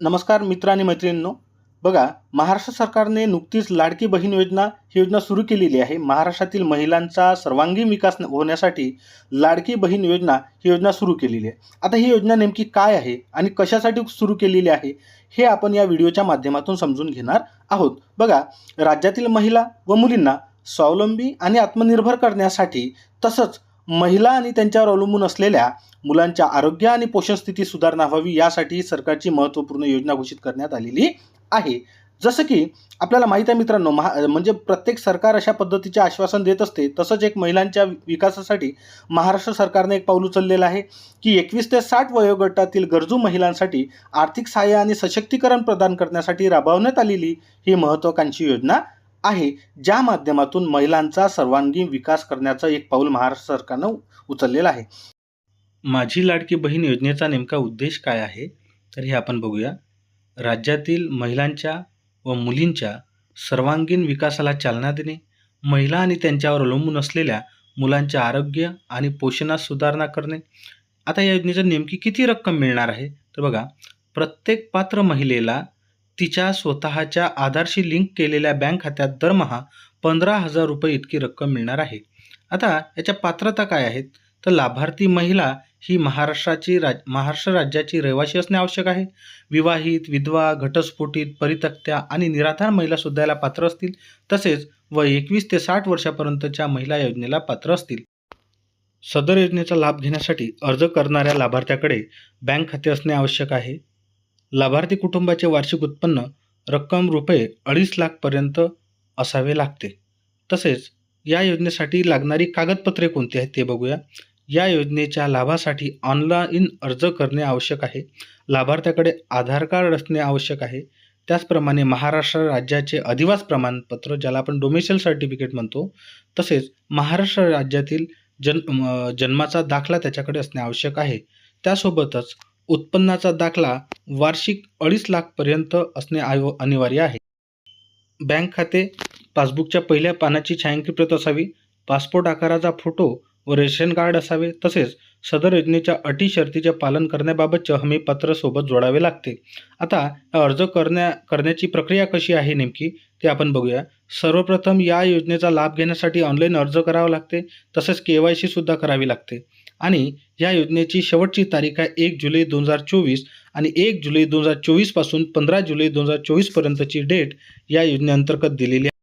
नमस्कार मित्र आणि मैत्रिणींनो. बघा महाराष्ट्र सरकारने नुकतीच लाडकी बहीण योजना ही योजना सुरू केलेली आहे. महाराष्ट्रातील महिलांचा सर्वांगीण विकास होण्यासाठी लाडकी बहीण योजना ही योजना सुरू केलेली आहे. आता ही योजना नेमकी काय आहे आणि कशासाठी सुरू केलेली आहे हे आपण या व्हिडिओच्या माध्यमातून समजून घेणार आहोत. बघा राज्यातील महिला व मुलींना स्वावलंबी आणि आत्मनिर्भर करण्यासाठी तसंच महिला आणि त्यांच्यावर अवलंबून असलेल्या मुलांच्या आरोग्य आणि पोषण स्थिती सुधारणा व्हावी यासाठी सरकारची महत्त्वपूर्ण योजना घोषित करण्यात आलेली आहे. जसं की आपल्याला माहीत आहे मित्रांनो महा म्हणजे प्रत्येक सरकार अशा पद्धतीचे आश्वासन देत असते तसंच एक महिलांच्या विकासासाठी महाराष्ट्र सरकारने एक पाऊल उचललेलं आहे की एकवीस ते साठ वयोगटातील गरजू महिलांसाठी आर्थिक सहाय्य आणि सशक्तीकरण प्रदान करण्यासाठी राबवण्यात आलेली ही महत्त्वाकांक्षी योजना आहे ज्या माध्यमातून महिलांचा सर्वांगीण विकास करण्याचं एक पाऊल महाराष्ट्र सरकारनं उचललेलं आहे. माझी लाडकी बहीण योजनेचा नेमका उद्देश काय आहे तर हे आपण बघूया. राज्यातील महिलांच्या व मुलींच्या सर्वांगीण विकासाला चालना देणे महिला आणि त्यांच्यावर अवलंबून असलेल्या मुलांचे आरोग्य आणि पोषणात सुधारणा करणे. आता या योजनेचं नेमकी किती रक्कम मिळणार आहे? तर बघा प्रत्येक पात्र महिलेला तिच्या स्वतःच्या आधारशी लिंक केलेल्या बँक खात्यात दरमहा पंधरा हजार रुपये इतकी रक्कम मिळणार आहे. आता याच्या पात्रता काय आहेत? तर लाभार्थी महिला ही महाराष्ट्राची राज महाराष्ट्र राज्याची रहिवासी असणे आवश्यक आहे. विवाहित विधवा घटस्फोटित परितक्त्या आणि निराधार महिलासुद्धा याला पात्र असतील. तसेच व एकवीस ते साठ वर्षापर्यंतच्या महिला योजनेला पात्र असतील. सदर योजनेचा लाभ घेण्यासाठी अर्ज करणाऱ्या लाभार्थ्याकडे बँक खाते असणे आवश्यक आहे. लाभार्थी कुटुंबाचे वार्षिक उत्पन्न रक्कम रुपये अडीच लाखपर्यंत असावे लागते. तसेच या योजनेसाठी लागणारी कागदपत्रे कोणती आहेत ते बघूया. या योजनेच्या लाभासाठी ऑनलाईन अर्ज करणे आवश्यक आहे. लाभार्थ्याकडे आधार कार्ड असणे आवश्यक आहे. त्याचप्रमाणे महाराष्ट्र राज्याचे अधिवास प्रमाणपत्र ज्याला आपण डोमेशियल सर्टिफिकेट म्हणतो तसेच महाराष्ट्र राज्यातील जन जन्माचा दाखला त्याच्याकडे असणे आवश्यक आहे. त्यासोबतच उत्पन्नाचा दाखला वार्षिक अडीच लाखपर्यंत असणे आव अनिवार्य आहे. बँक खाते पासबुकच्या पहिल्या पानाची छायांकित प्रत असावी पासपोर्ट आकाराचा फोटो व रेशन कार्ड असावे तसेच सदर योजनेच्या अटी शर्तीचे पालन करण्याबाबतचे हमीपत्र सोबत जोडावे लागते. आता अर्ज करण्या करण्याची प्रक्रिया कशी आहे नेमकी ते आपण बघूया. सर्वप्रथम या योजनेचा लाभ घेण्यासाठी ऑनलाईन अर्ज करावा लागते तसेच के वाय सीसुद्धा करावी लागते. आणि या योजनेची शेवटची तारीख आहे एक जुलै दोन हजार चोवीस आणि एक जुलै दोन हजार चोवीसपासून पंधरा जुलै दोन हजार चोवीसपर्यंतची डेट या योजनेअंतर्गत दिलेली आहे.